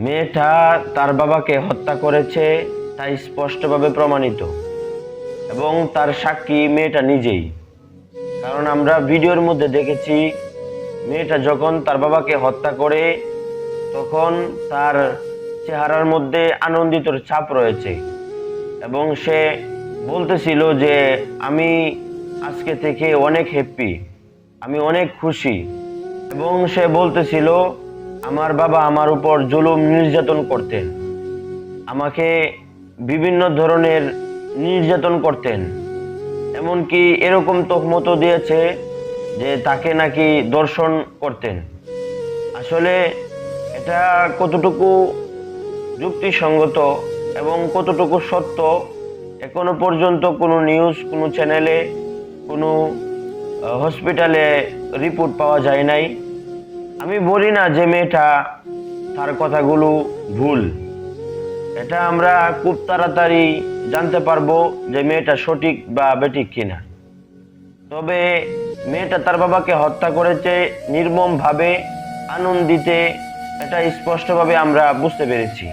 মেয়েটা তার বাবাকে হত্যা করেছে তা স্পষ্টভাবে প্রমাণিত। এবং তার সাক্ষী মেয়েটা নিজেই। কারণ আমরা ভিডিওর মধ্যে দেখেছি, মেয়েটা যখন তার বাবাকে হত্যা করে, তখন তার চেহারার মধ্যে আনন্দিতর ছাপ রয়েছে। এবং সে বলতেছিল যে, আমি আজকে থেকে অনেক হ্যাপি আমি অনেক খুশি। এবং সে বলতেছিল আমার বাবা আমার উপর জুলুম নির্যাতন করতেন। আমাকে বিভিন্ন ধরনের নির্যাতন করতেন। এমনকি এরকম তহমতও দিয়েছে যে তাকে নাকি দর্শন করতেন। আসলে এটা কতটুকু যুক্তিসঙ্গত এবং কতটুকু সত্য, এখনও পর্যন্ত কোনো নিউজ, কোনো চ্যানেলে, কোনো হসপিটালে রিপোর্ট পাওয়া যায় নাই। আমি বলি না যে মেয়েটা তার কথাগুলো ভুল। এটা আমরা খুব তাড়াতাড়ি জানতে পারব যে মেয়েটা সঠিক বা বেঠিক কিনা। তবে মেয়েটা তার বাবাকে হত্যা করেছে, নির্মমভাবে আনন্দিতে, এটা স্পষ্টভাবে আমরা বুঝতে পেরেছি।